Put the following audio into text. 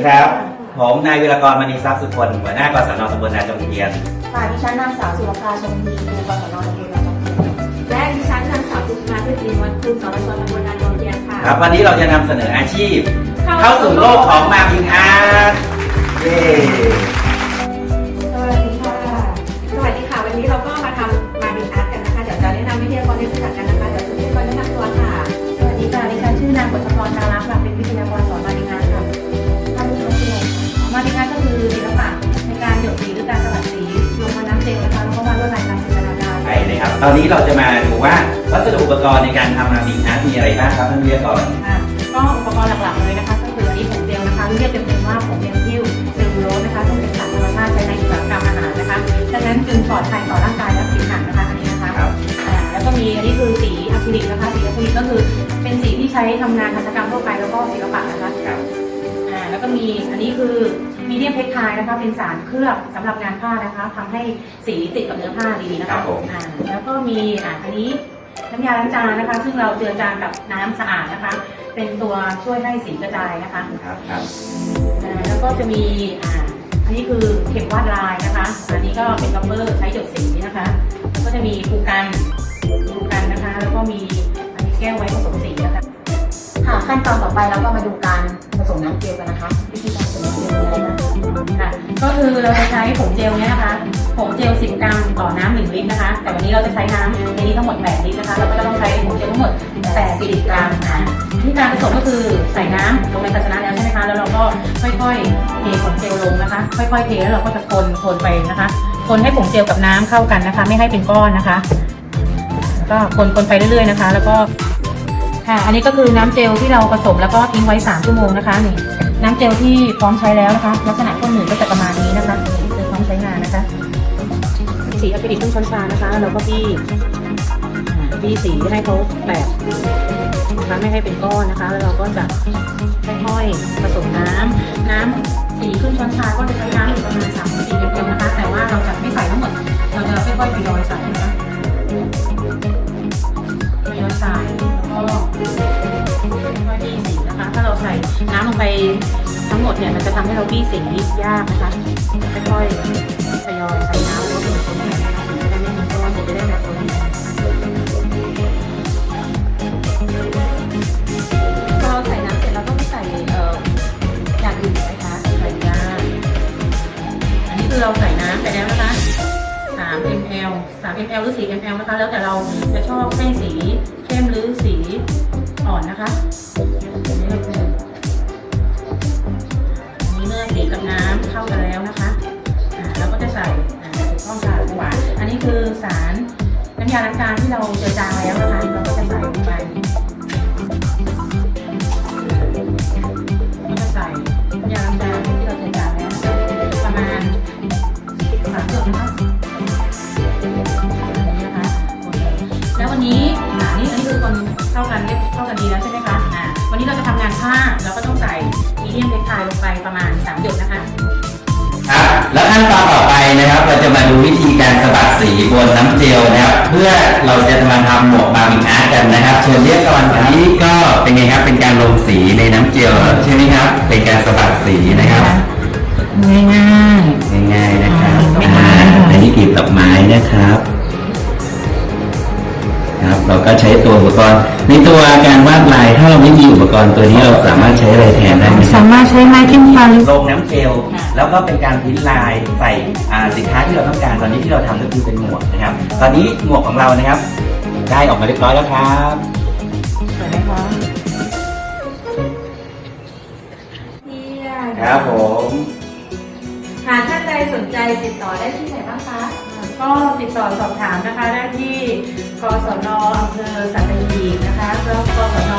ครับ ผมนายวิรกรมณีทรัพย์สุคนหัวหน้ากศนตำบลนาจงเทียน ค่ะดิฉันนางสาวสุรภาชมพีครูกศนตำบลนาจอมเทียนและดิฉันนางสาวกุมาเพื่อจีนวัดครูสรชตำบลนาโดนเทียนค่ะ ครับวันนี้เราจะนำเสนออาชีพ เข้าสู่โลกของมาบิงอาร์ตเย้ ตอนนี้เราจะมาดูว่าวัสดุอุปกรณ์ในการทำมาบิงอาร์ตมีอะไรบ้างครับท่านวิทยากรค่ะก็อุปกรณ์หลักๆเลยนะคะก็คืออันนี้ผงเจลนะคะเรียกเต็มๆว่าผงเจลฮิ้วเซลลูโลสนะคะซึ่งเป็นสารธรรมชาติใช้ในอุตสาหกรรมอาหารนะคะดังนั้นจึงปลอดภัยต่อร่างกายและผิวหนังนะคะอันนี้นะคะครับ อ่าแล้วก็มีอันนี้คือสีอะคริลิกนะคะสีอะคริลิกก็คือเป็นสีที่ใช้ทำงานหัตถกรรมทั่วไปแล้วก็ศิลปะนะคะ ครับอ่าแล้ว ก็มีอันนี้คือมีเดียมเพคไทนะคะ เป็นสารเคลือบสำหรับงานผ้านะคะทำให้สีติดกับเนื้อผ้าดีนะครัคะบผม อ่าแล้วก็มีอ่าอันนี้น้ำยาล้างจานนะคะ ซึ่งเราเจือจานกับน้ำสะอาดนะคะ เป็นตัวช่วยให้สีกระจายนะคะ ครับครับ อ่าแล้วก็จะมีอ่าอันนี้คือเข็มวาดลายนะคะ อันนี้ก็เป็นลัมเบอร์ใช้หยดสีนะคะแล้วก็จะมีภูกันภูกันนะคะ แล้วก็มีอันนี้แก้วไว้ผสมสีนะคะ ค่ะขั้นตอนต่อไปเราก็มาดูการผส มน้ำเกลือกันนะคะวิธีการผสมน้ำเกลือมีอะไรบ้างค่ะก็คือเราจะใช้ผงเจลเนี่ยนะคะผงเจล10กรัมต่อน้ำ1ลิตรนะคะ แต่วันนี้เราจะใช้น้ำในนี้ทั้งหมด8ลิตรนะคะเราก็จะต้องใช้ผงเจลทั้งหมด80กรัมอะวิธีการผสมก็คือใส่น้ำลงในภาชนะแล้วใช่ไหมคะแล้วเราก็ค่อยๆเทผงเจลลงนะคะ ค่อยๆเทแล้วเราก็จะคนคนไปนะคะ คนให้ผงเจลกับน้ำเข้ากันนะคะ ไม่ให้เป็นก้อนนะคะ ก็คนคนไปเรื่อยๆนะคะ แล้วก็ ค่ะ อันนี้ก็คือน้ำเจลที่เราผสมแล้วก็ทิ้งไว้ 3 ชั่วโมงนะคะนี่น้ำเจลที่พร้อมใช้แล้วนะคะ ลักษณะข้นหนืดก็จะประมาณนี้นะคะนี่คือพร้อมใช้งานนะคะ สีอะคริลิกครึ่งช้อนชานะคะแล้วเราก็บี้อ่าบี้สีให้เขาแตกนะคะไม่ให้เป็นก้อนนะคะ แล้วเราก็จะค่อยๆผสมน้ำน้ำสีครึ่งช้อนชาก็จะใช้น้ำอยู่ประมาณ3 4มลนะคะ แต่ว่าเราจะไม่ใส่ทั้งหมด เราจะค่อยๆทยอยใส่นะคะ น้ำลงไปทั้งหมดเนี่ยมันจะทำให้เราบี้สียากนะคะค่อยๆทยอยใส่น้ำแล้วก็คนๆนะคะสีจะได้ไม่มีก้อนสีจะได้แบบตัวนี้พอเราใส่น้ำเสร็จเราต้องใส่เอ่ออย่างอื่นไหมคะใส่ยาอันนี้คือเราใส่น้ำไปแล้วนะคะ 3 ml 3 ml หรือ 4 ml นะคะ แล้วแต่เราจะชอบให้สีเข้มหรือสีอ่อนนะคะ น้ำเข้ากันแล้วนะคะอ่าเราก็จะใส่ถูกต้องค่ะหวานอันนี้คือสารน้ำยาล้างจานที่เราเจือจางแล้วนะคะเราก็จะใส่ลงไปก็จะใส่น้ำยาล้างจานที่เราเจือจางแล้วประมาณสามหยดนะคะนนี้นะคะคนเลยแล้ววันนี้อ่านี่อันนี้คือคนเข้ากันเรียบเข้ากันดีแล้วใช่ไหมคะอ่าวันนี้เราจะทำงานผ้าเราก็ต้องใส่มีเดียมเพคไทลงไปประมาณสาม แล้วขั้นตอนต่อไปนะครับ เราจะมาดูวิธีการสะบัดสีบนน้ำเจลนะครับ เพื่อเราจะมาทำหมวกมาบิงอาร์ตกันนะครับ เชิญเรียกก่อนครับอันนี้ก็เป็นไงครับ เป็นการลงสีในน้ำเจลใช่ไหมครับ เป็นการสะบัดสีนะครับง่ายง่ายๆนะครับไม่ง่ายอ่าอันนี้กลีบดอกไม้นะครับ ครับ เราก็ใช้ตัวอุปกรณ์ในตัวการวาดลาย ถ้าเราไม่มีอุปกรณ์ตัวนี้เราสามารถใช้อะไรแทนได้ไหมครับสามารถใช้ไม้จิ้มฟันลงน้ำเจลแล้วก็เป็นการพิมพ์ลายใส่อ่าสินค้าที่เราต้องการตอนนี้ที่เราทำก็คือเป็นหมวกนะครับ ตอนนี้หมวกของเรานะครับ ได้ออกมาเรียบร้อยแล้วครับ สวยไหมคะเที่ยงครับผม หากท่านใดสนใจติดต่อได้ที่ไหนบ้างคะ ก็ติดต่อสอบถามนะคะได้ที่กศนอำเภอสัตหีบนะคะแล้วกศน